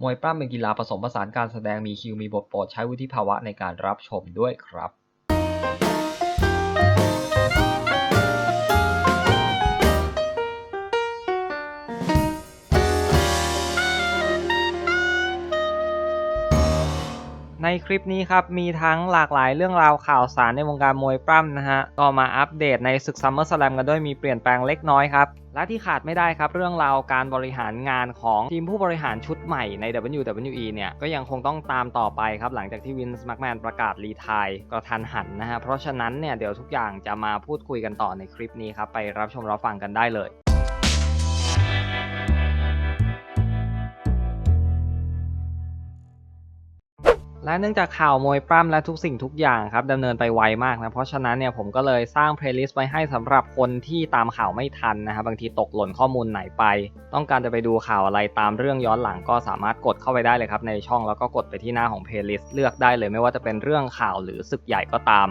มวยปล้ำเป็นกีฬาผสมผสานการแสดงมีคิวมีบทโปรดใช้วุฒิภาวะในการรับชมด้วยครับ คลิปนี้ครับ มีทั้งหลากหลายเรื่องราวข่าวสารในวงการมวยปล้ำนะฮะ ก็มาอัปเดตในศึกซัมเมอร์สแลมกันด้วยมีเปลี่ยนแปลงเล็กน้อยครับ และที่ขาดไม่ได้ครับเรื่องราวการบริหารงานของทีมผู้บริหารชุดใหม่ใน WWE เนี่ย ก็ยังคงต้องตามต่อไปครับหลังจากที่วินส์แม็กแมนประกาศรีไทร์กระทันหันนะฮะเพราะฉะนั้นเนี่ยเดี๋ยวทุกอย่างจะมาพูดคุยกันต่อในคลิปนี้ครับไปรับชมรับฟังกันได้เลย และเนื่องจากข่าวมวยปล้ำและทุกสิ่งทุกอย่างครับดำเนินไปไวมากนะเพราะฉะนั้นเนี่ยผมก็เลยสร้างเพลย์ลิสต์ไว้ให้สำหรับคนที่ตามข่าวไม่ทันนะครับบางทีตกหล่นข้อมูลไหนไป ต้องการจะไปดูข่าวอะไรตามเรื่องย้อนหลังก็สามารถกดเข้าไปได้เลยครับในช่องแล้วก็กดไปที่หน้าของเพลย์ลิสต์เลือกได้เลยไม่ว่าจะเป็นเรื่องข่าวหรือศึกใหญ่ก็ตาม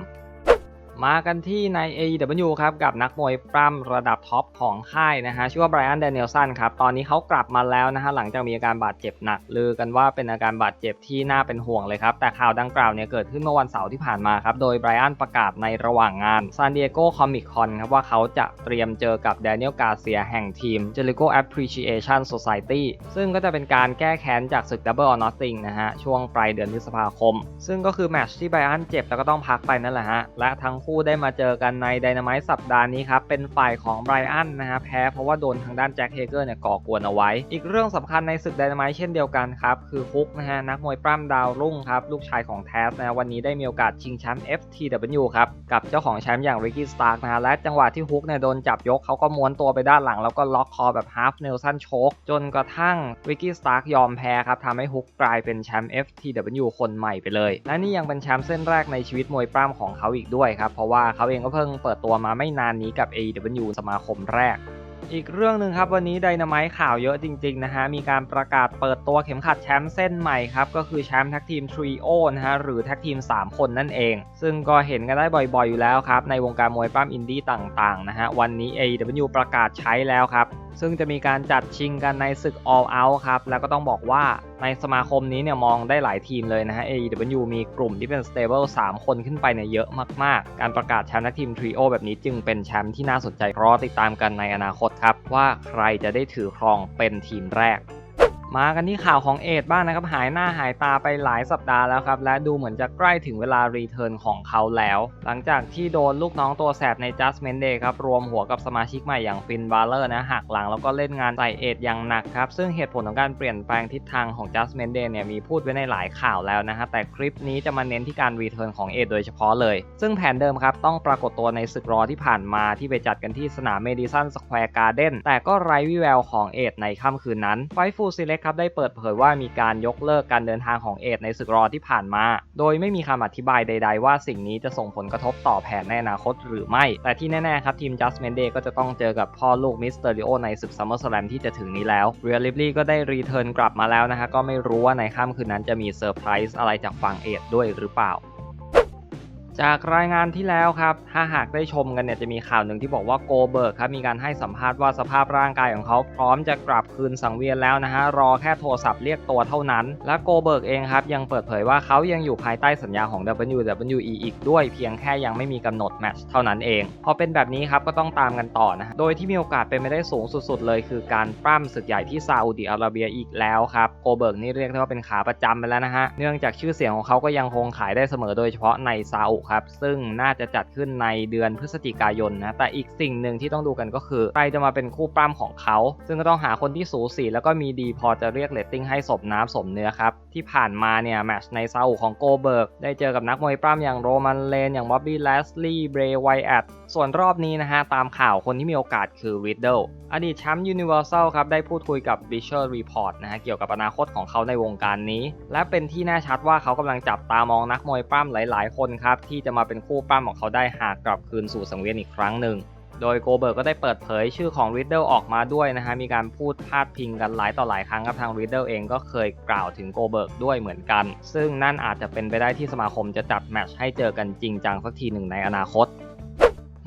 มากันที่ใน AEW ครับกับนักมวยปล้ำระดับท็อปของค่ายนะฮะชื่อว่าไบรอันเดนิเอลสันครับตอนนี้เขากลับมาแล้วนะฮะหลังจากมีอาการบาดเจ็บหนักลือกันว่าเป็นอาการบาดเจ็บที่น่าเป็นห่วงเลยครับ แต่ข่าวดังกล่าวเนี่ยเกิดขึ้นเมื่อวันเสาร์ที่ผ่านมาครับ โดยไบรอันประกาศในระหว่างงาน San Diego Comic Con ครับว่าเขาจะเตรียมเจอกับ Daniel Garcia แห่งทีม Jericho Appreciation Society ซึ่งก็จะเป็นการแก้แค้นจากศึก Double or Nothing นะฮะช่วงปลายเดือนพฤษภาคม ซึ่งก็คือแมตช์ที่ไบรอันเจ็บแล้วก็ต้องพักไปนั่นแหละฮะและทั้งคู่ได้มาเจอกันในไดนาไม t e สัปดาห์นี้ครับ เป็นฝ่ายของไบรอันนะฮะแพ้เพราะว่าโดนทางด้านแจ็คเฮเกอร์เนี่ยก่อกวนเอาไว้ อีกเรื่องสำคัญในศึกไดนาไม t e เช่นเดียวกันครับ คือฮุกนะฮะนักมวยปล้ำดาวรุ่งครับ ลูกชายของแทสนะวันนี้ได้มีโอกาสชิงแชมป์ FTW ครับ กับเจ้าของแชมป์อย่างริกกี้สตาร์กนะฮะและจังหวะที่ฮุกเนี่ยโดนจับยกเขาก็ม้วนตัวไปด้านหลังแล้วก็ล็อกคอแบบฮาร์ฟเนลสันโชกจนกระทั่งริกกี้สตาร์กยอมแพ้ครับทำให้ฮุกกลายเป็นแชมป์ FTW คนใหม่ไปเลย และนี่ยังเป็นแชมป์เส้นแรกในชีวิตมวยปล้ำของเขาอีกด้วยครับราะว่าเขาเองก็เพิ่งเปิดตัวมาไม่นานนี้กับ AEW สมาคมแรก อีกเรื่องหนึ่งครับวันนี้ไดนาไม t e ข่าวเยอะจริงๆนะฮะ มีการประกาศเปิดตัวเข็มขัดแชมป์เส้นใหม่ครับ ก็คือแชมป์แท็กทีมทรีโอนะฮะ หรือแท็กทีม 3 คนนั่นเอง ซึ่งก็เห็นกันได้บ่อยๆอยู่แล้วครับ ในวงการมวยปล้ำอินดี้ต่างๆนะฮะวันนี้ AEW ประกาศใช้แล้วครับซึ่งจะมีการจัดชิงกันในศึก All Out ครับ แล้วก็ต้องบอกว่าในสมาคมนี้เนี่ยมองได้หลายทีมเลยนะฮะ AEW มีกลุ่มที่เป็น stable 3 คนขึ้นไปเนี่ยเยอะมาก ๆ การประกาศแชมป์นักทีมทริโอแบบนี้จึงเป็นแชมป์ที่น่าสนใจรอติดตามกันในอนาคตครับ ว่าใครจะได้ถือครองเป็นทีมแรก มากันที่ข่าวของเอดบ้างนะครับหายหน้าหายตาไปหลายสัปดาห์แล้วครับ และดูเหมือนจะใกล้ถึงเวลารีเทิร์นของเขาแล้ว หลังจากที่โดนลูกน้องตัวแสบใน Judgment Day ครับ รวมหัวกับสมาชิกใหม่อย่างฟินบาเลอร์นะหักหลังแล้วก็เล่นงานใส่เอดอย่างหนักครับ ซึ่งเหตุผลของการเปลี่ยนแปลงทิศทางของ Judgment Day เนี่ยมีพูดไว้ในหลายข่าวแล้วนะฮะแต่คลิปนี้จะมาเน้นที่การรีเทิร์นของเอดโดยเฉพาะเลย ซึ่งแผนเดิมครับต้องปรากฏตัวในศึกรอที่ผ่านมาที่ไปจัดกันที่สนามเมดิสันสแควร์การ์เด้นแต่ก็ไร้วิแววของเอดในค่ำคืนนั้นไฟฟูซิเล็ครับได้เปิดเผยว่ามีการยกเลิกการเดินทางของเอดในศึกรอที่ผ่านมา โดยไม่มีคำอธิบายใด ๆ ว่าสิ่งนี้จะส่งผลกระทบต่อแผนในอนาคตหรือไม่ แต่ที่แน่ๆครับทีม Judgment Day ก็จะต้องเจอกับพ่อลูกมิสเตอริโอในศึก SummerSlam ที่จะถึงนี้แล้วเรียลิบลี่ก็ได้รีเทิร์นกลับมาแล้วนะฮะก็ไม่รู้ว่าในค่ำคืนนั้นจะมีเซอร์ไพรส์อะไรจากฝั่งเอดด้วยหรือเปล่า จากรายงานที่แล้วครับ ถ้าหากได้ชมกันเนี่ยจะมีข่าวหนึ่งที่บอกว่าโกเบิร์กครับมีการให้สัมภาษณ์ว่าสภาพร่างกายของเขาพร้อมจะกลับคืนสังเวียนแล้วนะฮะรอแค่โทรศัพท์เรียกตัวเท่านั้น และโกเบิร์กเองครับยังเปิดเผยว่าเขายังอยู่ภายใต้สัญญาของ WWE อีกด้วยเพียงแค่ยังไม่มีกำหนดแมตช์เท่านั้นเอง พอเป็นแบบนี้ครับก็ต้องตามกันต่อนะโดยที่มีโอกาสเป็นไปได้สูงสุด ๆ เลยคือการปล้ำศึกใหญ่ที่ซาอุดิอาระเบียอีกแล้วครับโกเบิร์กนี่เรียกได้ว่าเป็นขาประจำไปแล้วนะฮะเนื่องจากชื่อเสียงของเขาก็ยังคงขายได้เสมอโดยเฉพาะในซาอุครับ ซึ่งน่าจะจัดขึ้นในเดือนพฤศจิกายนนะ แต่อีกสิ่งหนึ่งที่ต้องดูกันก็คือ ใครจะมาเป็นคู่ปล้ำของเขา ซึ่งก็ต้องหาคนที่สูสีแล้วก็มีดีพอจะเรียกเรตติ้งให้สมน้ำสมเนื้อครับ ที่ผ่านมาเนี่ยแมช์ในซาอุของโกเบิร์ก ได้เจอกับนักมวยปล้ำอย่างโรมันเลน อย่างบ๊อบบี้แลสลีย์เบรย์ไวแอดส่วนรอบนี้นะฮะ ตามข่าวคนที่มีโอกาสคือริดเดิลอดีตแชมป์ยูนิเวอร์แซลครับ ได้พูดคุยกับ b i s h e r Report นะฮะ เกี่ยวกับอนาคตของเขาในวงการนี้ และเป็นที่แน่ชัดว่าเขากำลังจับตามองนักมวยปล้ำหลาย ๆ คนครับ ที่จะมาเป็นคู่ปั้มของเขาได้หากกลับคืนสู่สังเวียนอีกครั้งหนึ่ง โดยโกเบิร์กก็ได้เปิดเผยชื่อของริดเดิลออกมาด้วยนะฮะมีการพูดพาดพิงกันหลายต่อหลายครั้งครับทางริดเดิลเองก็เคยกล่าวถึงโกเบิร์กด้วยเหมือนกัน ซึ่งนั่นอาจจะเป็นไปได้ที่สมาคมจะจัดแมตช์ให้เจอกันจริงจังสักทีหนึ่งในอนาคต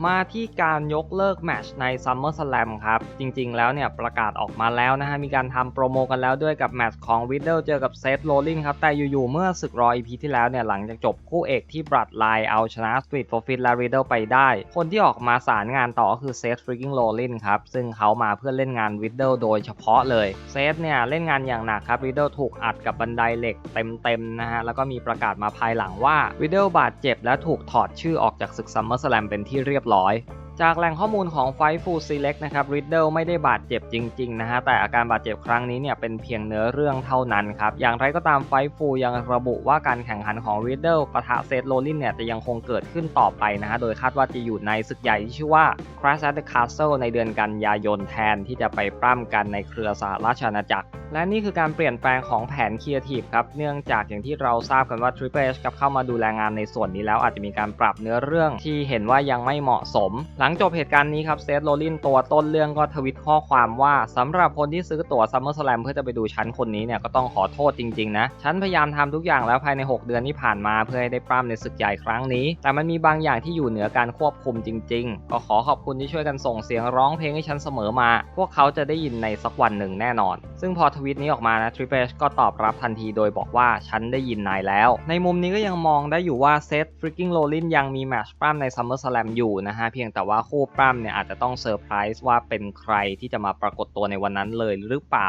มาที่การยกเลิกแมตช์ใน Summer Slam ครับ จริงๆ แล้วเนี่ยประกาศออกมาแล้วนะฮะ มีการทำโปรโมกันแล้วด้วยกับแมตช์ของ Riddle เจอกับเซธโรลลินครับ แต่อยู่ๆ เมื่อศึกรอ EP ที่แล้วเนี่ย หลังจากจบคู่เอกที่บรัดไลเอาชนะ Street Profit และ Riddle ไปได้ คนที่ออกมาสารงานต่อก็คือเซธฟริกกิ้งโรลลินครับ ซึ่งเขามาเพื่อเล่นงาน Riddle โดยเฉพาะเลยเซธเนี่ยเล่นงานอย่างหนักครับ Riddle ถูกอัดกับบันไดเหล็กเต็มๆนะฮะแล้วก็มีประกาศมาภายหลังว่า Riddle บาดเจ็บและถูกถอดชื่อออกจากศึก Summer Slam เป็นที่เรียบร้อย จากแหล่งข้อมูลของ Fightful Select นะครับ Riddle ไม่ได้บาดเจ็บจริงๆนะฮะแต่อาการบาดเจ็บครั้งนี้เนี่ยเป็นเพียงเนื้อเรื่องเท่านั้นครับอย่างไรก็ตาม Fightful ยังระบุว่าการแข่งขันของ Riddle ปะทะเซธโรลลินเนี่ยจะยังคงเกิดขึ้นต่อไปนะฮะโดยคาดว่าจะอยู่ในศึกใหญ่ที่ชื่อว่า Crash at the Castle ในเดือนกันยายนแทนที่จะไปปล้ำกันในเครือสหราชอาณาจักรและนี่คือการเปลี่ยนแปลงของแผนครีเอทีฟครับ เนื่องจากอย่างที่เราทราบกันว่า Triple H กับเข้ามาดูแลงานในส่วนนี้แล้วอาจจะมีการปรับเนื้อเรื่องที่เห็นว่ายังไม่เหมาะสม หลังงจบเหตุการณ์นี้ครับเซธโรลินตัวต้นเรื่องก็ทวิตข้อความว่าสำหรับคนที่ซื้อตั๋ว Summer Slam เพื่อจะไปดูชั้นคนนี้เนี่ยก็ต้องขอโทษจริงๆนะฉันพยายามทำทุกอย่างแล้วภายใน 6 เดือนที่ผ่านมาเพื่อให้ได้ปล้ำในศึกใหญ่ครั้งนี้ แต่มันมีบางอย่างที่อยู่เหนือการควบคุมจริง ๆ ก็ขอขอบคุณที่ช่วยกันส่งเสียงร้องเพลงให้ฉันเสมอมา พวกเขาจะได้ยินในสักวันหนึ่งแน่นอน ซึ่งพอทวิตนี้ออกมานะ Triple H ก็ตอบรับทันทีโดยบอกว่าฉันได้ยินนายแล้ว ในมุมนี้ก็ยังมองได้อยู่ว่าเซธฟริกกิ้งโรลินยังมีแมชปล้ำใน Summer Slam อยู่นะฮะเพียงแต่ว่าว่าคู่ปล้ำเนี่ยอาจจะต้องเซอร์ไพรส์ว่าเป็นใครที่จะมาปรากฏตัวในวันนั้นเลยหรือเปล่า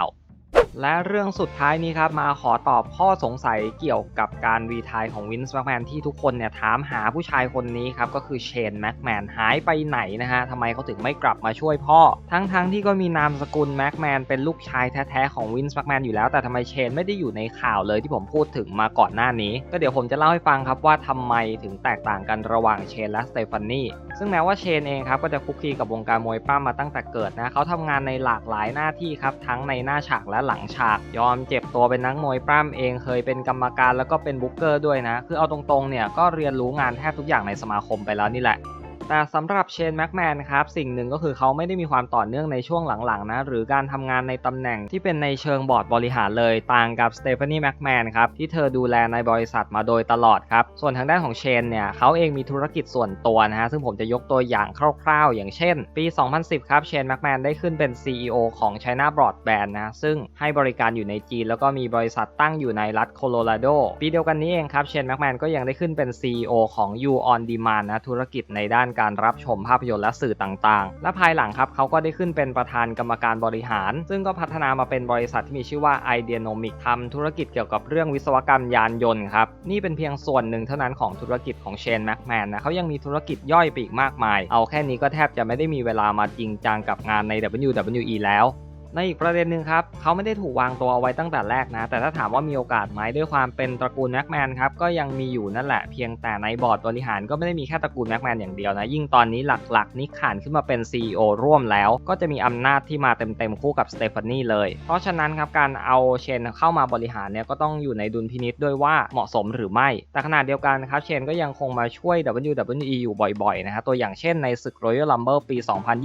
และเรื่องสุดท้ายนี้ครับ มาขอตอบข้อสงสัยเกี่ยวกับการรีทายของวินส์แม็กแมนที่ทุกคนเนี่ยถามหาผู้ชายคนนี้ครับ ก็คือเชนแม็กแมนหายไปไหนนะฮะทำไมเขาถึงไม่กลับมาช่วยพ่อ ทั้งๆทที่ก็มีนามสกุลแม็กแมนเป็นลูกชายแท้ๆของวินส์แม็กแมนอยู่แล้วแต่ทำไมเชนไม่ได้อยู่ในข่าวเลยที่ผมพูดถึงมาก่อนหน้านี้ ก็เดี๋ยวผมจะเล่าให้ฟังครับว่าทำไมถึงแตกต่างกันระหว่างเชนและสเตฟานีซึ่งแม้ว่าเชนเองครับก็จะคุกคีกับวงการมวยปล้ำมาตั้งแต่เกิดนะเขาทำงานในหลากหลายหน้าที่ครับทั้งในหน้าฉากและหลังฉากยอมเจ็บตัวเป็นนักมวยปล้ำเองเคยเป็นกรรมการแล้วก็เป็นบุ๊กเกอร์ด้วยนะ คือเอาตรงๆเนี่ยก็เรียนรู้งานแทบทุกอย่างในสมาคมไปแล้วนี่แหละ แต่สำหรับเชนแม็กแมนครับสิ่งหนึ่งก็คือเขาไม่ได้มีความต่อเนื่องในช่วงหลังๆนะหรือการทำงานในตำแหน่งที่เป็นในเชิงบอร์ดบริหารเลยต่างกับสเตฟานีแม็กแมนครับที่เธอดูแลในบริษัทมาโดยตลอดครับส่วนทางด้านของเชนเนี่ยเขาเองมีธุรกิจส่วนตัวนะฮะซึ่งผมจะยกตัวอย่างคร่าวๆ อย่างเช่น ปี 2010 ครับเชนแม็กแมนได้ขึ้นเป็น CEO ของ China Broadband นะซึ่งให้บริการอยู่ในจีน แล้วก็มีบริษัทตั้งอยู่ในรัฐโคโลราโดปีเดียวกันนี้เองครับเชนแม็กแมนก็ยังได้ขึ้นเป็น CEO ของ You On Demand นะธุรกิจในด้านการรับชมภาพยนตร์และสื่อต่างๆ และภายหลังครับเขาก็ได้ขึ้นเป็นประธานกรรมการบริหาร ซึ่งก็พัฒนามาเป็นบริษัทที่มีชื่อว่า Ideanomic ทำธุรกิจเกี่ยวกับเรื่องวิศวกรรมยานยนต์ครับ นี่เป็นเพียงส่วนหนึ่งเท่านั้นของธุรกิจของเชนแม็กแมนนะเขายังมีธุรกิจย่อยไปอีกมากมาย เอาแค่นี้ก็แทบจะไม่ได้มีเวลามาจริงจังกับงานใน WWE แล้ว ในอีกประเด็นหนึ่งครับเขาไม่ได้ถูกวางตัวเอาไว้ตั้งแต่แรกนะ แต่ถ้าถามว่ามีโอกาสไหมด้วยความเป็นตระกูลแม็กแมนครับก็ยังมีอยู่นั่นแหละเพียงแต่ในบอร์ดบริหารก็ไม่ได้มีแค่ตระกูลแม็กแมนอย่างเดียวนะ ยิ่งตอนนี้หลักๆ นิกขานขึ้นมาเป็น CEO ร่วมแล้ว ก็จะมีอำนาจที่มาเต็มๆคู่กับสเตฟานีเลย เพราะฉะนั้นครับการเอาเชนเข้ามาบริหารเนี่ยก็ต้องอยู่ในดุลพินิษด้วยว่าเหมาะสมหรือไม่ แต่ขณะเดียวกันครับเชนก็ยังคงมาช่วย WWE อยู่บ่อยๆนะฮะตัวอย่างเช่นในศึก Royal Rumble ปี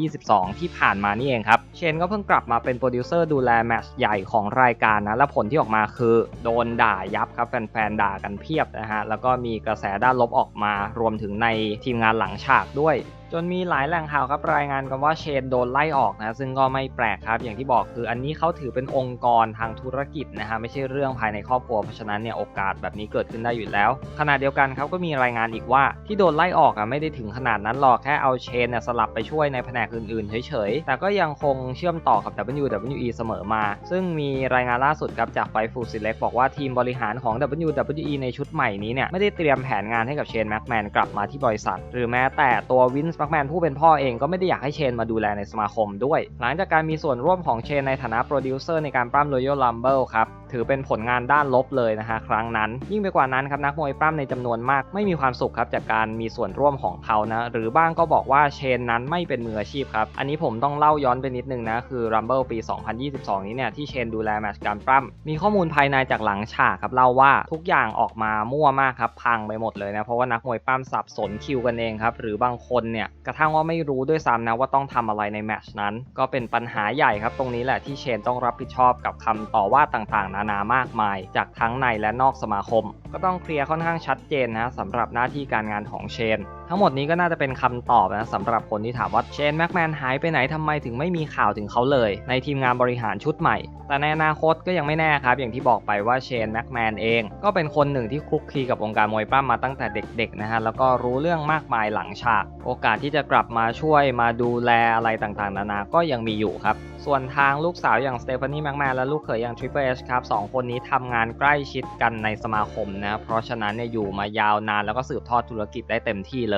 2022 ที่ผ่านมานี่เองครับเชนก็เพิ่งกลับมาเป็นโปรดิวเซอร์ดูแลแมตช์ใหญ่ของรายการนะ และผลที่ออกมาคือโดนด่ายับครับ แฟนๆ ด่ากันเพียบนะฮะ แล้วก็มีกระแสด้านลบออกมารวมถึงในทีมงานหลังฉากด้วย จนมีหลายแหล่งข่าวครับรายงานกันว่าเชนโดนไล่ออกนะซึ่งก็ไม่แปลกครับอย่างที่บอกคืออันนี้เขาถือเป็นองค์กรทางธุรกิจนะฮะไม่ใช่เรื่องภายในครอบครัวเพราะฉะนั้นเนี่ยโอกาสแบบนี้เกิดขึ้นได้อยู่แล้วขณะเดียวกันครับก็มีรายงานอีกว่าที่โดนไล่ออกอะไม่ได้ถึงขนาดนั้นหรอกแค่เอาเชนเนี่ยสลับไปช่วยในแผนกอื่นๆเฉยๆแต่ก็ยังคงเชื่อมต่อกับ WWE เสมอมา ซึ่งมีรายงานล่าสุดครับจากไฟฟูซิเล็กบอกว่าทีมบริหารของ WWE ในชุดใหม่นี้เนี่ยไม่ได้เตรียมแผนงานให้กับเชนแม็กแมนกลับมาที่บริษัท หรือแม้แต่ตัววินสแม็กแมนผู้เป็นพ่อเองก็ไม่ได้อยากให้เชนมาดูแลในสมาคมด้วย หลังจากการมีส่วนร่วมของเชนในฐานะโปรดิวเซอร์ในการปล้ำ Royal Rumble ครับ ถือเป็นผลงานด้านลบเลยนะฮะครั้งนั้น ยิ่งไปกว่านั้นครับนักมวยปล้ำในจำนวนมากไม่มีความสุขครับจากการมีส่วนร่วมของเขานะ หรือบ้างก็บอกว่าเชนนั้นไม่เป็นมืออาชีพครับ อันนี้ผมต้องเล่าย้อนไปนิดนึงนะคือ Rumble ปี 2022 นี้เนี่ยที่เชนดูแลแมตช์การปล้ำมีข้อมูลภายในจากหลังฉากครับเล่าว่าทุกอย่างออกมามั่วมากครับพังไปหมดเลยนะเพราะว่านักมวยปล้ำสับสนคิวกันเองครับหรือบางคนเนี่ยกระทั่งว่าไม่รู้ด้วยซ้ำนะว่าต้องทำอะไรในแมชนั้น ก็เป็นปัญหาใหญ่ครับตรงนี้แหละที่เชนต้องรับผิดชอบกับคำต่อว่าต่างๆ นานามากมาย จากทั้งในและนอกสมาคม ก็ต้องเคลียร์ค่อนข้างชัดเจนนะสำหรับหน้าที่การงานของเชน ทั้งหมดนี้ก็น่าจะเป็นคำตอบนะสำหรับคนที่ถามว่าเชนแม็กแมนหายไปไหนทำไมถึงไม่มีข่าวถึงเขาเลย ในทีมงานบริหารชุดใหม่ แต่ในอนาคตก็ยังไม่แน่ครับ อย่างที่บอกไปว่าเชนแม็กแมนเอง ก็เป็นคนหนึ่งที่คลุกคลีกับวงการมวยปล้ำมาตั้งแต่เด็กๆนะฮะแล้วก็รู้เรื่องมากมายหลังฉาก โอกาสที่จะกลับมาช่วยมาดูแลอะไรต่างๆ นานาก็ยังมีอยู่ครับส่วนทางลูกสาวอย่างสเตฟานีแม็กแมนและลูกเขยอย่างทริปเปอร์เอชครับสองคนนี้ทำงานใกล้ชิดกันในสมาคมนะเพราะฉะนั้นเนี่ยอยู่มายาวนานแล้วก็สืบทอดธุรกิจได้เต็มที่เลย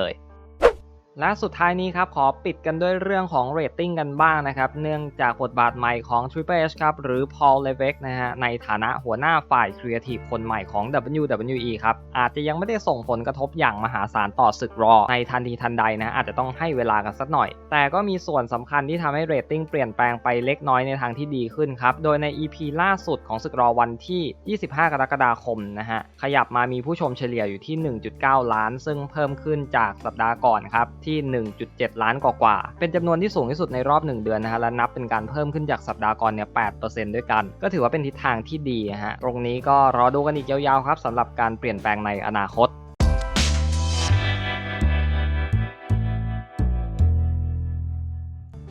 และสุดท้ายนี้ครับขอปิดกันด้วยเรื่องของเรตติ้งกันบ้างนะครับ เนื่องจากบทบาทใหม่ของ Triple H ครับ หรือ Paul Levesque นะฮะในฐานะหัวหน้าฝ่ายครีเอทีฟคนใหม่ของ WWE ครับ อาจจะยังไม่ได้ส่งผลกระทบอย่างมหาศาลต่อศึกรอ ในทันทีทันใดนะ อาจจะต้องให้เวลากันสักหน่อย แต่ก็มีส่วนสำคัญที่ทำให้เรตติ้งเปลี่ยนแปลงไปเล็กน้อยในทางที่ดีขึ้นครับ โดยใน EP ล่าสุดของศึกรอวันที่ 25 กรกฎาคมนะฮะขยับมามีผู้ชมเฉลี่ยอยู่ที่ 1.9 ล้าน ซึ่งเพิ่มขึ้นจากสัปดาห์ก่อนครับที่ 1.7 ล้านกว่าๆเป็นจำนวนที่สูงที่สุดในรอบ 1 เดือนนะฮะและนับเป็นการเพิ่มขึ้นจากสัปดาห์ก่อนเนี่ย 8%ด้วยกัน ก็ถือว่าเป็นทิศทางที่ดีฮะตรงนี้ก็รอดูกันอีกยาวๆครับสำหรับการเปลี่ยนแปลงในอนาคต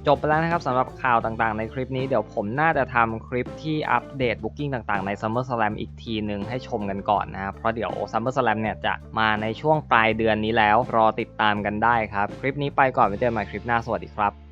จบไปแล้วนะครับสำหรับข่าวต่างๆในคลิปนี้เดี๋ยวผมน่าจะทำคลิปที่อัปเดตบุ๊กิ้งต่างๆใน SummerSlam อีกทีหนึ่งให้ชมกันก่อนนะครับเพราะเดี๋ยว SummerSlam เนี่ยจะมาในช่วงปลายเดือนนี้แล้วรอติดตามกันได้ครับ คลิปนี้ไปก่อนไว้เจอกันใหม่คลิปหน้าสวัสดีครับ